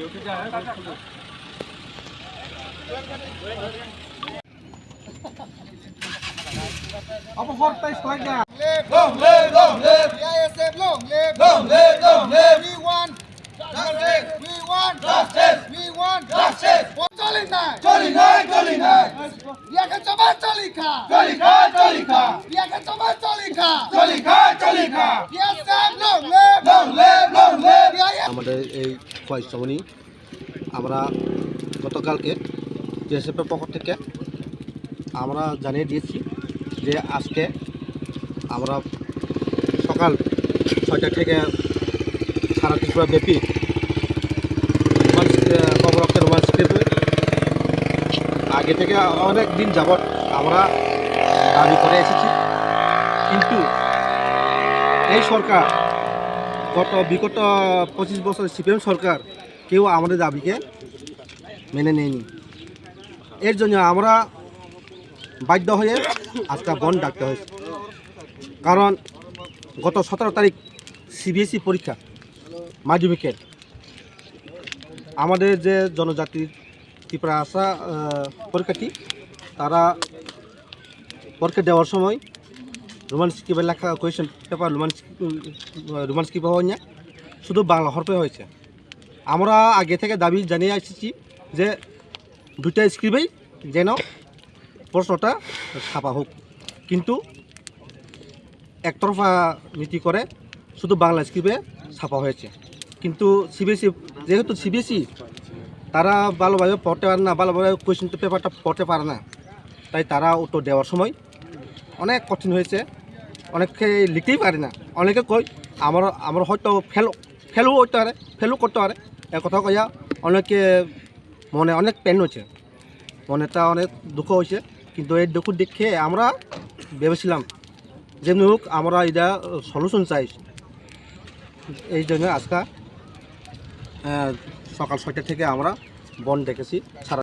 Apa forte? Long live, long live, BISF long live. long live, long live. We want Justice, we want justice, we want justice. চলি না চলি নাই, চলি নাই। ইয়াকে জমা চলি খা চলি খা, চলি খা। ইয়াকে জমা চলি খা চলি খা, চলি খা। BISF long live. Long live, long live. আমাদের এই ফয়সমনি আমরা গতকালকে বিএসএফের পক্ষ থেকে আমরা জানিয়ে দিয়েছি যে আজকে আমরা সকাল ছয়টা থেকে সারা ত্রিপুরা ব্যাপী কবরক্ষের রোমান্স আগে থেকে অনেক দিন যাবৎ আমরা দাবি করে এসেছি। কিন্তু এই সরকার গত বিগত পঁচিশ বছর সিপিএম সরকার কেউ আমাদের দাবিকে মেনে নেয়নি। এর জন্য আমরা বাধ্য হয়ে আজকে বন ডাকতে হয়েছে। কারণ গত সতেরো তারিখ সিবিএসই পরীক্ষা, মাধ্যমিকের। আমাদের যে জনজাতির ত্রিপুরা আসা পরীক্ষাটি, তারা পরীক্ষা দেওয়ার সময় রোমান স্ক্রিপে লেখা কোয়েশ্চেন পেপার রোমান রোমান স্ক্রিপে হয় না শুধু বাংলা হরফে হয়েছে। আমরা আগে থেকে দাবি জানিয়ে এসেছি যে দুইটা স্ক্রিপেই যেন প্রশ্নটা ছাপা হোক। কিন্তু একতরফা নীতি করে শুধু বাংলা স্ক্রিপে ছাপা হয়েছে। কিন্তু সিবিএসই, যেহেতু সিবিএসই, তারা ভালোভাবে পড়তে পারে না, ভালোভাবে কোয়েশ্চেন পেপারটা পড়তে পারে না। তাই তারা উত্তর দেওয়ার সময় অনেক কঠিন হয়েছে। অনেকে লিখতেই পারে না। অনেকে কই আমার আমার হয়তো ফেল, ফেলও করতে পারে, ফেলও করতে পারে। এ কথা কইয়া অনেকে মনে অনেক পেন হয়েছে মনেটা অনেক দুঃখ হয়েছে কিন্তু এই দুঃখ দেখে আমরা ভেবেছিলাম যেমনি হোক আমরা এটা সলিউশন চাই। এই জন্য আজকে সকাল ছয়টা থেকে আমরা বন ডেকেছি সারা